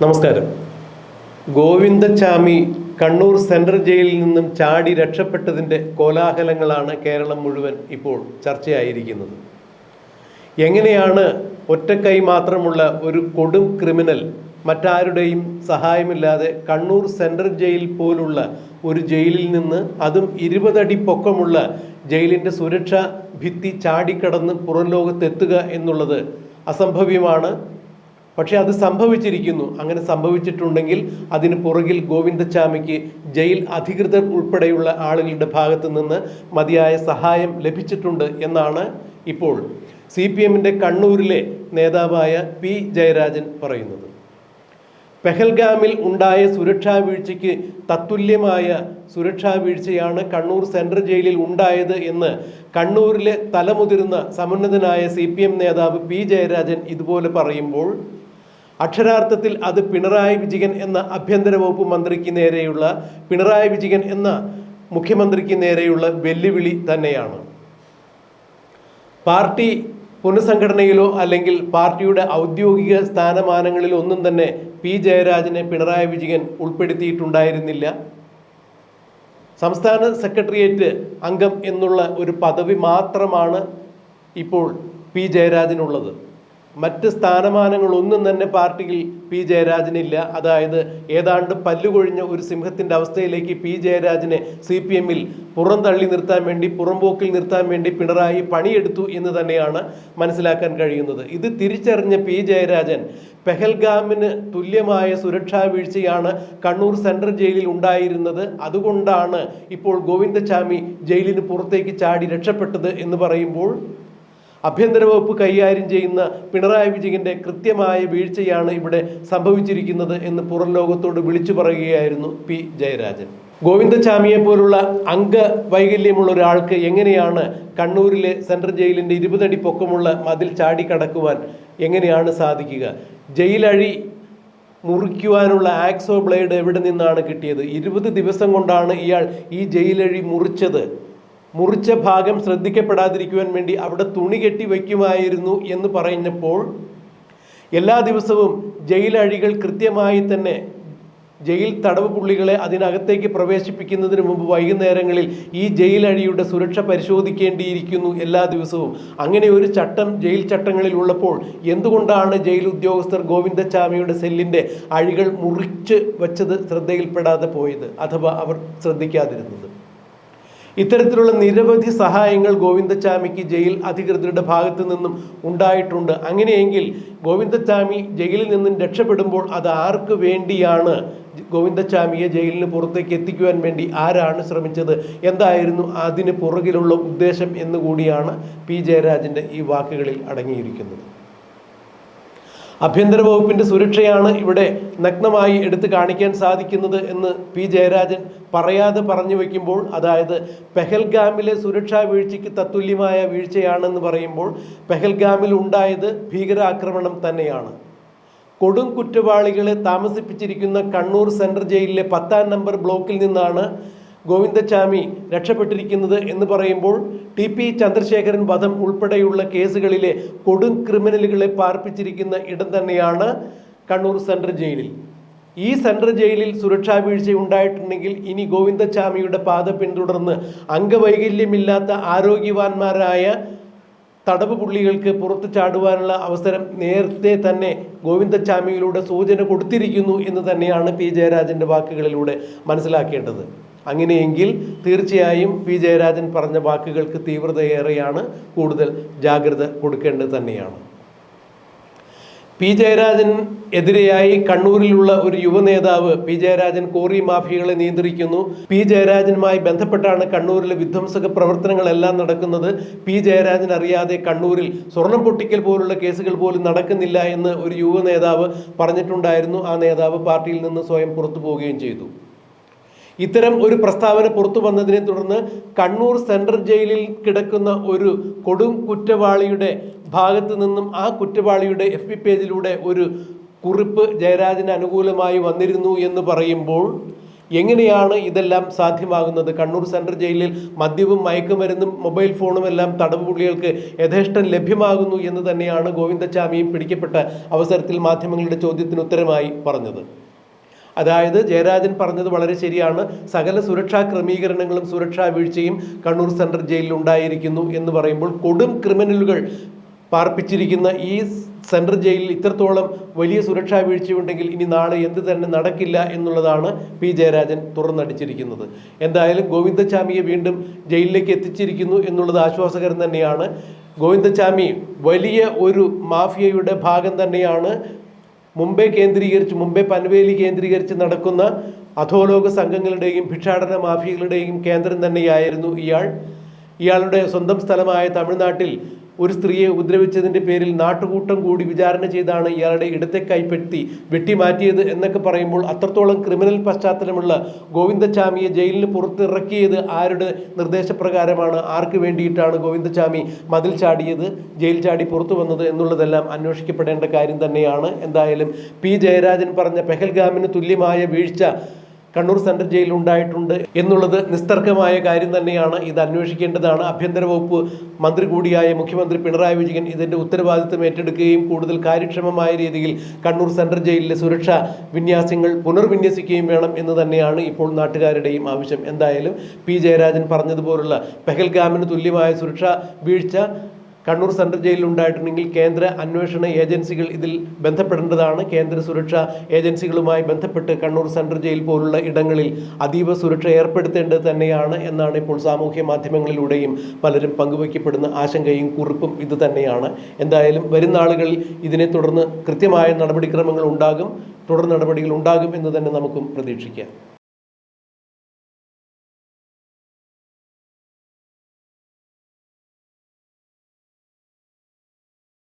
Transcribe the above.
നമസ്കാരം. ഗോവിന്ദച്ചാമി കണ്ണൂർ സെൻട്രൽ ജയിലിൽ നിന്നും ചാടി രക്ഷപ്പെട്ടതിന്റെ കോലാഹലങ്ങളാണ് കേരളം മുഴുവൻ ഇപ്പോൾ ചർച്ചയായിരിക്കുന്നത്. എങ്ങനെയാണ് ഒറ്റക്കൈ മാത്രമുള്ള ഒരു കൊടും ക്രിമിനൽ മറ്റാരുടെയും സഹായമില്ലാതെ കണ്ണൂർ സെൻട്രൽ ജയിൽ പോലുള്ള ഒരു ജയിലിൽ നിന്ന് അതും ഇരുപതടി പൊക്കമുള്ള ജയിലിന്റെ സുരക്ഷാ ഭിത്തി ചാടിക്കടന്ന് പുറം ലോകത്തെത്തുക എന്നുള്ളത് അസംഭവ്യമാണ്. പക്ഷേ അത് സംഭവിച്ചിരിക്കുന്നു. അങ്ങനെ സംഭവിച്ചിട്ടുണ്ടെങ്കിൽ അതിന് പുറകിൽ ഗോവിന്ദച്ചാമിക്ക് ജയിൽ അധികൃതർ ഉൾപ്പെടെയുള്ള ആളുകളുടെ ഭാഗത്തു നിന്ന് മതിയായ സഹായം ലഭിച്ചിട്ടുണ്ട് എന്നാണ് ഇപ്പോൾ സി പി എമ്മിന്റെ കണ്ണൂരിലെ നേതാവായ പി ജയരാജൻ പറയുന്നത്. പെഹൽഗാമിൽ ഉണ്ടായ സുരക്ഷാ വീഴ്ചയ്ക്ക് തത്തുല്യമായ സുരക്ഷാ വീഴ്ചയാണ് കണ്ണൂർ സെൻട്രൽ ജയിലിൽ ഉണ്ടായത് എന്ന് കണ്ണൂരിലെ തലമുതിർന്ന സമുന്നതനായ സി നേതാവ് പി ജയരാജൻ ഇതുപോലെ പറയുമ്പോൾ അക്ഷരാർത്ഥത്തിൽ അത് പിണറായി വിജയൻ എന്ന ആഭ്യന്തര വകുപ്പ് മന്ത്രിക്ക് നേരെയുള്ള പിണറായി വിജയൻ എന്ന മുഖ്യമന്ത്രിക്ക് നേരെയുള്ള വെല്ലുവിളി തന്നെയാണ്. പാർട്ടി പുനഃസംഘടനയിലോ അല്ലെങ്കിൽ പാർട്ടിയുടെ ഔദ്യോഗിക സ്ഥാനമാനങ്ങളിൽ ഒന്നും തന്നെ പി. ജയരാജനെ പിണറായി വിജയൻ ഉൾപ്പെടുത്തിയിട്ടുണ്ടായിരുന്നില്ല. സംസ്ഥാന സെക്രട്ടേറിയറ്റ് അംഗം എന്നുള്ള ഒരു പദവി മാത്രമാണ് ഇപ്പോൾ പി. ജയരാജനുള്ളത്. മറ്റ് സ്ഥാനമാനങ്ങളൊന്നും തന്നെ പാർട്ടിയിൽ പി ജയരാജനില്ല അതായത് ഏതാണ്ട് പല്ലുകൊഴിഞ്ഞ ഒരു സിംഹത്തിന്റെ അവസ്ഥയിലേക്ക് പി ജയരാജനെ സി പി എമ്മിൽ പുറന്തള്ളി നിർത്താൻ വേണ്ടി പുറംപോക്കിൽ നിർത്താൻ വേണ്ടി പിണറായി പണിയെടുത്തു എന്ന് തന്നെയാണ് മനസ്സിലാക്കാൻ കഴിയുന്നത്. ഇത് തിരിച്ചറിഞ്ഞ പി ജയരാജൻ പെഹൽഗാമിന് തുല്യമായ സുരക്ഷാ വീഴ്ചയാണ് കണ്ണൂർ സെൻട്രൽ ജയിലിൽ ഉണ്ടായിരുന്നത്. അതുകൊണ്ടാണ് ഇപ്പോൾ ഗോവിന്ദചാമി ജയിലിന് പുറത്തേക്ക് ചാടി രക്ഷപ്പെട്ടത് എന്ന് പറയുമ്പോൾ ആഭ്യന്തര വകുപ്പ് കൈകാര്യം ചെയ്യുന്ന പിണറായി വിജയന്റെ കൃത്യമായ വീഴ്ചയാണ് ഇവിടെ സംഭവിച്ചിരിക്കുന്നത് എന്ന് പുറം ലോകത്തോട് വിളിച്ചു പറയുകയായിരുന്നു പി. ജയരാജൻ. ഗോവിന്ദചാമിയെ പോലുള്ള അംഗവൈകല്യമുള്ള ഒരാൾക്ക് എങ്ങനെയാണ് കണ്ണൂരിലെ സെൻട്രൽ ജയിലിന്റെ ഇരുപതടി പൊക്കമുള്ള മതിൽ ചാടിക്കടക്കുവാൻ എങ്ങനെയാണ് സാധിക്കുക? ജയിലഴി മുറിക്കുവാനുള്ള ആക്സോ ബ്ലേഡ് എവിടെ നിന്നാണ് കിട്ടിയത്? ഇരുപത് ദിവസം കൊണ്ടാണ് ഇയാൾ ഈ ജയിലഴി മുറിച്ചത്. മുറിച്ച ഭാഗം ശ്രദ്ധിക്കപ്പെടാതിരിക്കുവാൻ വേണ്ടി അവിടെ തുണി കെട്ടി വയ്ക്കുമായിരുന്നു എന്ന് പറഞ്ഞപ്പോൾ എല്ലാ ദിവസവും ജയിലഴികൾ കൃത്യമായി തന്നെ ജയിൽ തടവ് പുള്ളികളെ അതിനകത്തേക്ക് പ്രവേശിപ്പിക്കുന്നതിന് മുമ്പ് വൈകുന്നേരങ്ങളിൽ ഈ ജയിലഴിയുടെ സുരക്ഷ പരിശോധിക്കേണ്ടിയിരിക്കുന്നു എല്ലാ ദിവസവും. അങ്ങനെ ഒരു ചട്ടം ജയിൽ ചട്ടങ്ങളിൽ ഉള്ളപ്പോൾ എന്തുകൊണ്ടാണ് ജയിൽ ഉദ്യോഗസ്ഥർ ഗോവിന്ദച്ചാമിയുടെ സെല്ലിന്റെ അഴികൾ മുറിച്ച് വച്ചത് ശ്രദ്ധയിൽപ്പെടാതെ പോയത്? അഥവാ അവർ ശ്രദ്ധിക്കാതിരുന്നത്? ഇത്തരത്തിലുള്ള നിരവധി സഹായങ്ങൾ ഗോവിന്ദച്ചാമിക്ക് ജയിൽ അധികൃതരുടെ ഭാഗത്തു നിന്നും ഉണ്ടായിട്ടുണ്ട്. അങ്ങനെയെങ്കിൽ ഗോവിന്ദച്ചാമി ജയിലിൽ നിന്നും രക്ഷപ്പെടുമ്പോൾ അത് ആർക്ക് വേണ്ടിയാണ് ഗോവിന്ദച്ചാമിയെ ജയിലിന് പുറത്തേക്ക് എത്തിക്കുവാൻ വേണ്ടി ആരാണ് ശ്രമിച്ചത്? എന്തായിരുന്നു അതിന് പുറകിലുള്ള ഉദ്ദേശം എന്നുകൂടിയാണ് പി ജയരാജന്റെ ഈ വാക്കുകളിൽ അടങ്ങിയിരിക്കുന്നത്. ആഭ്യന്തര വകുപ്പിന്റെ സുരക്ഷയാണ് ഇവിടെ നഗ്നമായി എടുത്തു കാണിക്കാൻ സാധിക്കുന്നത് എന്ന് പി ജയരാജൻ പറയാതെ പറഞ്ഞു വയ്ക്കുമ്പോൾ അതായത് പെഹൽഗാമിലെ സുരക്ഷാ വീഴ്ചയ്ക്ക് തത്തുല്യമായ വീഴ്ചയാണെന്ന് പറയുമ്പോൾ പെഹൽഗാമിൽ ഉണ്ടായത് ഭീകരാക്രമണം തന്നെയാണ്. കൊടും കുറ്റവാളികളെ താമസിപ്പിച്ചിരിക്കുന്ന കണ്ണൂർ സെൻട്രൽ ജയിലിലെ പത്താം നമ്പർ ബ്ലോക്കിൽ നിന്നാണ് ഗോവിന്ദച്ചാമി രക്ഷപ്പെട്ടിരിക്കുന്നത് എന്ന് പറയുമ്പോൾ ടി പി ചന്ദ്രശേഖരൻ വധം ഉൾപ്പെടെയുള്ള കേസുകളിലെ കൊടും ക്രിമിനലുകളെ പാർപ്പിച്ചിരിക്കുന്ന ഇടം തന്നെയാണ് കണ്ണൂർ സെൻട്രൽ ജയിലിൽ. ഈ സെൻട്രൽ ജയിലിൽ സുരക്ഷാ വീഴ്ച ഉണ്ടായിട്ടുണ്ടെങ്കിൽ ഇനി ഗോവിന്ദച്ചാമിയുടെ പാത പിന്തുടർന്ന് അംഗവൈകല്യമില്ലാത്ത ആരോഗ്യവാന്മാരായ തടവ് പുള്ളികൾക്ക് പുറത്തു ചാടുവാനുള്ള അവസരം നേരത്തെ തന്നെ ഗോവിന്ദച്ചാമിയിലൂടെ സൂചന കൊടുത്തിരിക്കുന്നു എന്ന് തന്നെയാണ് പി ജയരാജന്റെ വാക്കുകളിലൂടെ മനസ്സിലാക്കേണ്ടത്. അങ്ങനെയെങ്കിൽ തീർച്ചയായും പി ജയരാജൻ പറഞ്ഞ വാക്കുകൾക്ക് തീവ്രതയേറെയാണ് കൂടുതൽ ജാഗ്രത കൊടുക്കേണ്ടത് തന്നെയാണ്. പി ജയരാജൻ എതിരെയായി കണ്ണൂരിലുള്ള ഒരു യുവ നേതാവ് പി ജയരാജൻ കോറി മാഫിയകളെ നിയന്ത്രിക്കുന്നു. പി ജയരാജനുമായി ബന്ധപ്പെട്ടാണ് കണ്ണൂരിലെ വിധ്വംസക പ്രവർത്തനങ്ങളെല്ലാം നടക്കുന്നത്. പി ജയരാജൻ അറിയാതെ കണ്ണൂരിൽ സ്വർണം പൊട്ടിക്കൽ പോലുള്ള കേസുകൾ പോലും നടക്കുന്നില്ല എന്ന് ഒരു യുവ നേതാവ് പറഞ്ഞിട്ടുണ്ടായിരുന്നു. ആ നേതാവ് പാർട്ടിയിൽ നിന്ന് സ്വയം പുറത്തു പോവുകയും ചെയ്തു. ഇത്തരം ഒരു പ്രസ്താവന പുറത്തു വന്നതിനെ തുടർന്ന് കണ്ണൂർ സെൻട്രൽ ജയിലിൽ കിടക്കുന്ന ഒരു കൊടും കുറ്റവാളിയുടെ ഭാഗത്തു നിന്നും ആ കുറ്റവാളിയുടെ എഫ് പേജിലൂടെ ഒരു കുറിപ്പ് ജയരാജന് അനുകൂലമായി വന്നിരുന്നു എന്ന് പറയുമ്പോൾ എങ്ങനെയാണ് ഇതെല്ലാം സാധ്യമാകുന്നത്? കണ്ണൂർ സെൻട്രൽ ജയിലിൽ മദ്യവും മയക്കുമരുന്നും മൊബൈൽ ഫോണും എല്ലാം തടവ് പുള്ളികൾക്ക് യഥേഷ്ടം ലഭ്യമാകുന്നു എന്ന് തന്നെയാണ് ഗോവിന്ദച്ചാമിയും പിടിക്കപ്പെട്ട അവസരത്തിൽ മാധ്യമങ്ങളുടെ ചോദ്യത്തിന് ഉത്തരമായി പറഞ്ഞത്. അതായത് ജയരാജൻ പറഞ്ഞത് വളരെ ശരിയാണ്. സകല സുരക്ഷാ ക്രമീകരണങ്ങളും സുരക്ഷാ വീഴ്ചയും കണ്ണൂർ സെൻട്രൽ ജയിലിൽ ഉണ്ടായിരിക്കുന്നു എന്ന് പറയുമ്പോൾ കൊടും ക്രിമിനലുകൾ പാർപ്പിച്ചിരിക്കുന്ന ഈ സെൻട്രൽ ജയിലിൽ ഇത്രത്തോളം വലിയ സുരക്ഷാ വീഴ്ചയുണ്ടെങ്കിൽ ഇനി നാളെ എന്ത് തന്നെ നടക്കില്ല എന്നുള്ളതാണ് പി ജയരാജൻ തുറന്നടിച്ചിരിക്കുന്നത്. എന്തായാലും ഗോവിന്ദച്ചാമിയെ വീണ്ടും ജയിലിലേക്ക് എത്തിച്ചിരിക്കുന്നു എന്നുള്ളത് ആശ്വാസകരം തന്നെയാണ്. ഗോവിന്ദച്ചാമി വലിയ ഒരു മാഫിയയുടെ ഭാഗം തന്നെയാണ്. മുംബൈ കേന്ദ്രീകരിച്ച് മുംബൈ പൻവേലി കേന്ദ്രീകരിച്ച് നടക്കുന്ന അധോലോക സംഘങ്ങളുടെയും ഭിക്ഷാടന മാഫിയകളുടെയും കേന്ദ്രം തന്നെയായിരുന്നു ഇയാൾ. ഇയാളുടെ സ്വന്തം സ്ഥലമായ തമിഴ്നാട്ടിൽ ഒരു സ്ത്രീയെ ഉപദ്രവിച്ചതിന്റെ പേരിൽ നാട്ടുകൂട്ടം കൂടി വിചാരണ ചെയ്താണ് ഇയാളുടെ ഇടത്തെ കൈപ്പറ്റി വെട്ടിമാറ്റിയത് എന്നൊക്കെ പറയുമ്പോൾ അത്രത്തോളം ക്രിമിനൽ പശ്ചാത്തലമുള്ള ഗോവിന്ദച്ചാമിയെ ജയിലിന് പുറത്തിറക്കിയത് ആരുടെ നിർദ്ദേശപ്രകാരമാണ്? ആർക്ക് വേണ്ടിയിട്ടാണ് ഗോവിന്ദച്ചാമി മതിൽ ചാടിയത് ജയിൽ ചാടി പുറത്തു വന്നത് എന്നുള്ളതെല്ലാം അന്വേഷിക്കപ്പെടേണ്ട കാര്യം തന്നെയാണ്. എന്തായാലും പി ജയരാജൻ പറഞ്ഞ പെഹൽഗാമിന് തുല്യമായ വീഴ്ച കണ്ണൂർ സെൻട്രൽ ജയിലിൽ ഉണ്ടായിട്ടുണ്ട് എന്നുള്ളത് നിസ്തർക്കമായ കാര്യം തന്നെയാണ്. ഇത് അന്വേഷിക്കേണ്ടതാണ്. ആഭ്യന്തര വകുപ്പ് മന്ത്രി കൂടിയായ മുഖ്യമന്ത്രി പിണറായി വിജയൻ ഇതിന്റെ ഉത്തരവാദിത്വം ഏറ്റെടുക്കുകയും കൂടുതൽ കാര്യക്ഷമമായ രീതിയിൽ കണ്ണൂർ സെൻട്രൽ ജയിലിലെ സുരക്ഷാ വിന്യാസങ്ങൾ പുനർവിന്യസിക്കുകയും വേണം എന്ന് തന്നെയാണ് ഇപ്പോൾ നാട്ടുകാരുടെയും ആവശ്യം. എന്തായാലും പി ജയരാജൻ പറഞ്ഞതുപോലുള്ള പെഹൽഗാമിന് തുല്യമായ സുരക്ഷാ വീഴ്ച കണ്ണൂർ സെൻട്രൽ ജയിലിൽ ഉണ്ടായിട്ടുണ്ടെങ്കിൽ കേന്ദ്ര അന്വേഷണ ഏജൻസികൾ ഇതിൽ ബന്ധപ്പെടേണ്ടതാണ്. കേന്ദ്ര സുരക്ഷാ ഏജൻസികളുമായി ബന്ധപ്പെട്ട് കണ്ണൂർ സെൻട്രൽ ജയിൽ പോലുള്ള ഇടങ്ങളിൽ അതീവ സുരക്ഷ ഏർപ്പെടുത്തേണ്ടത് തന്നെയാണ് എന്നാണ് ഇപ്പോൾ സാമൂഹ്യ മാധ്യമങ്ങളിലൂടെയും പലരും പങ്കുവയ്ക്കപ്പെടുന്ന ആശങ്കയും കുറിപ്പും ഇത് തന്നെയാണ്. എന്തായാലും വരുന്ന ആളുകളിൽ ഇതിനെ തുടർന്ന് കൃത്യമായ നടപടിക്രമങ്ങൾ ഉണ്ടാകും. തുടർ നടപടികൾ ഉണ്ടാകും എന്ന് തന്നെ നമുക്കും പ്രതീക്ഷിക്കാം.